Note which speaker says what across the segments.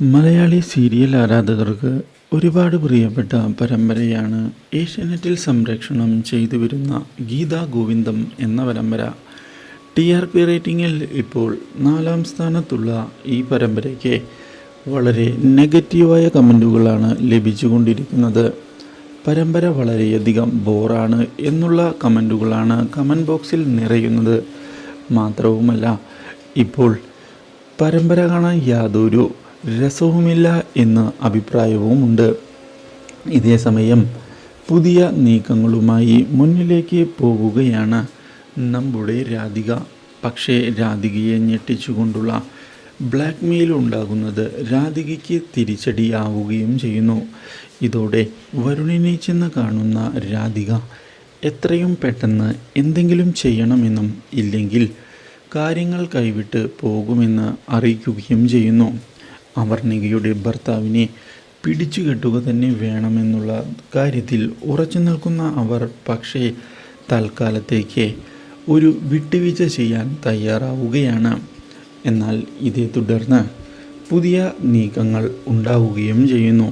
Speaker 1: Malayali serial ആരാധകർക്ക് ഒരുപാട് പ്രിയപ്പെട്ട പരമ്പരയാണ് ഏഷ്യാനെറ്റിൽ സംരക്ഷണം ചെയ്തു വരുന്ന ഗീതാ ഗോവിന്ദം എന്ന പരമ്പര. ടി ആർ പി റേറ്റിംഗിൽ ഇപ്പോൾ നാലാം സ്ഥാനത്തുള്ള ഈ പരമ്പരയ്ക്ക് വളരെ നെഗറ്റീവായ കമന്റുകളാണ് ലഭിച്ചുകൊണ്ടിരിക്കുന്നത്. പരമ്പര വളരെയധികം ബോറാണ് എന്നുള്ള കമന്റുകളാണ് കമന്റ് ബോക്സിൽ നിറയുന്നത്. മാത്രവുമല്ല ഇപ്പോൾ പരമ്പര കാണാൻ യാതൊരു രസവുമില്ല എന്ന അഭിപ്രായവുമുണ്ട്. ഇതേസമയം പുതിയ നീക്കങ്ങളുമായി മുന്നിലേക്ക് പോവുകയാണ് നമ്മുടെ രാധിക. പക്ഷേ രാധികയെ ഞെട്ടിച്ചുകൊണ്ടുള്ള ബ്ലാക്ക് മെയിൽ ഉണ്ടാകുന്നത് രാധികയ്ക്ക് തിരിച്ചടിയാവുകയും ചെയ്യുന്നു. ഇതോടെ വരുണിനെ ചെന്ന് കാണുന്ന രാധിക എത്രയും പെട്ടെന്ന് എന്തെങ്കിലും ചെയ്യണമെന്നും ഇല്ലെങ്കിൽ കാര്യങ്ങൾ കൈവിട്ട് പോകുമെന്ന് അറിയിക്കുകയും ചെയ്യുന്നു. അവർണികയുടെ ഭർത്താവിനെ പിടിച്ചു കെട്ടുക തന്നെ വേണമെന്നുള്ള കാര്യത്തിൽ ഉറച്ചു നിൽക്കുന്ന അവർ പക്ഷേ തൽക്കാലത്തേക്ക് ഒരു വിട്ടുവീഴ്ച ചെയ്യാൻ തയ്യാറാവുകയാണ്. എന്നാൽ ഇതേ തുടർന്ന് പുതിയ നീക്കങ്ങൾ ഉണ്ടാവുകയും ചെയ്യുന്നു.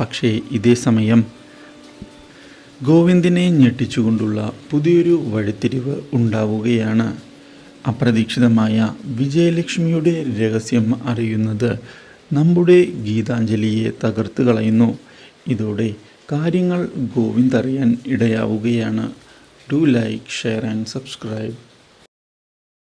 Speaker 1: പക്ഷേ ഇതേ സമയം ഗോവിന്ദിനെ ഞെട്ടിച്ചുകൊണ്ടുള്ള പുതിയൊരു വഴിത്തിരിവ് ഉണ്ടാവുകയാണ്. അപ്രതീക്ഷിതമായ വിജയലക്ഷ്മിയുടെ രഹസ്യം അറിയുന്നത് നമ്മുടെ ഗീതാഞ്ജലിയെ തകർത്ത് കളയുന്നു. ഇതോടെ കാര്യങ്ങൾ ഗോവിന്ദ് അറിയാൻ ഇടയാവുകയാണ്. Do like share and subscribe